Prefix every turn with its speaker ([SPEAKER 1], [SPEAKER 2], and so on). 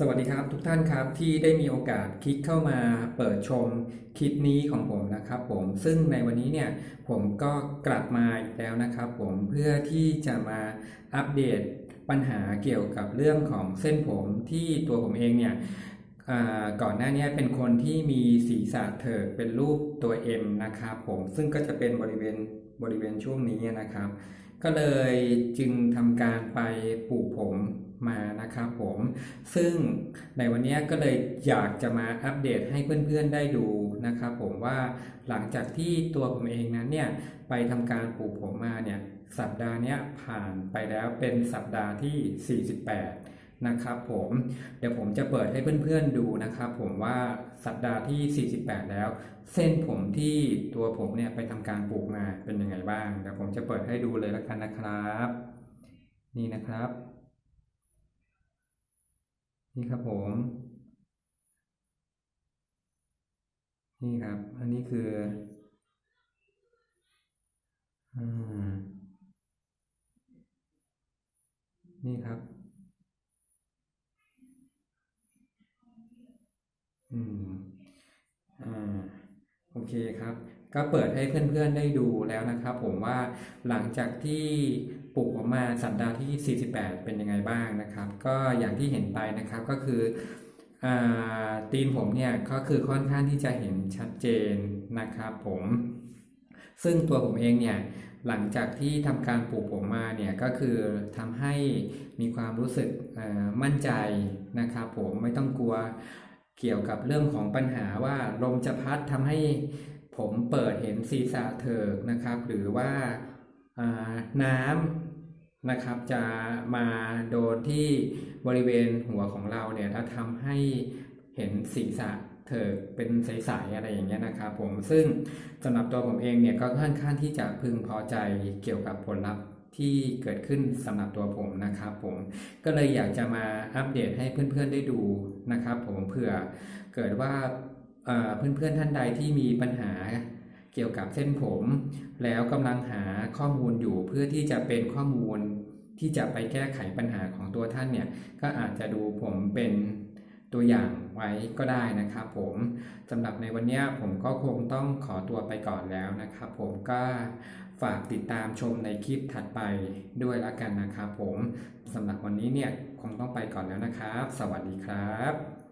[SPEAKER 1] สวัสดีครับทุกท่านครับที่ได้มีโอกาสคลิกเข้ามาเปิดชมคลิปนี้ของผมนะครับผมซึ่งในวันนี้เนี่ยผมก็กลับมาอีกแล้วนะครับผมเพื่อที่จะมาอัปเดตปัญหาเกี่ยวกับเรื่องของเส้นผมที่ตัวผมเองเนี่ยก่อนหน้านี้เป็นคนที่มีศีรษะเถิกเป็นรูปตัว M นะครับผมซึ่งก็จะเป็นบริเวณบริเวณช่วงนี้นะครับ ก็เลยจึงทำการไปปลูกผม มานะครับผม ซึ่งในวันนี้ก็เลยอยากจะมาอัปเดตให้เพื่อนๆได้ดูนะครับผมว่าหลังจากที่ตัวผมเองนั้นเนี่ยไปทำการปลูกผมมาเนี่ยสัปดาห์นี้ผ่านไปแล้วเป็นสัปดาห์ที่ 48 นะครับผมเดี๋ยวผมจะเปิดให้เพื่อนๆดูนะครับผมว่าสัปดาห์ที่ 48 แล้ว เส้นผมที่ตัวผมเนี่ยไปทำการปลูกมาเป็นยังไงบ้างเดี๋ยวผมจะเปิดให้ดูเลยแล้วกันนะครับ นี่นะครับ นี่ครับผม นี่ครับ อันนี้คืออ่านี่ครับ อืม อ่า โอเคครับก็เปิดให้เพื่อนๆได้ดูแล้วนะครับ ผมว่าหลังจากที่ ปลูกออกมาสัปดาห์ที่ 48 เป็นยังไงบ้างนะครับ ก็อย่างที่เห็นไปนะครับก็คืออตีนผมเนี่ยก็คือค่อนข้างที่จะเห็นชัดเจนนะครับผม ซึ่งตัวผมเองเนี่ยหลังจากที่ทำการปลูกผมมาเนี่ยก็คือทำให้มีความรู้สึกมั่นใจนะครับผมไม่ต้องกลัวเกี่ยวกับเรื่องของปัญหาว่าลมจะพัดทำให้ผมเปิดเห็นศีรษะเถิกนะครับ หรือว่าน้ำ นะครับ จะมาโดนที่บริเวณหัวของเราเนี่ยแล้วทำให้เห็นศีรษะเถิกเป็นใสๆอะไรอย่างเงี้ยนะครับผมซึ่งสำหรับตัวผมเองเนี่ยก็ค่อนข้างที่จะพึงพอใจเกี่ยวกับผลลัพธ์ที่เกิดขึ้นสำหรับตัวผมนะครับผมก็เลยอยากจะมาอัปเดตให้เพื่อนๆได้ดูนะครับผมเผื่อเกิดว่าเพื่อนๆท่านใดที่มีปัญหา เกี่ยวกับเส้นผม แล้วกำลังหาข้อมูลอยู่เพื่อที่จะเป็นข้อมูลที่จะไปแก้ไขปัญหาของตัวท่านเนี่ยก็อาจจะดูผมเป็นตัวอย่างไว้ก็ได้นะครับผมสำหรับในวันนี้ผมก็คงต้องขอตัวไปก่อนแล้วนะครับผมก็ฝากติดตามชมในคลิปถัดไปด้วยละกันนะครับผมสำหรับวันนี้เนี่ยคงต้องไปก่อนแล้วนะครับ สวัสดีครับ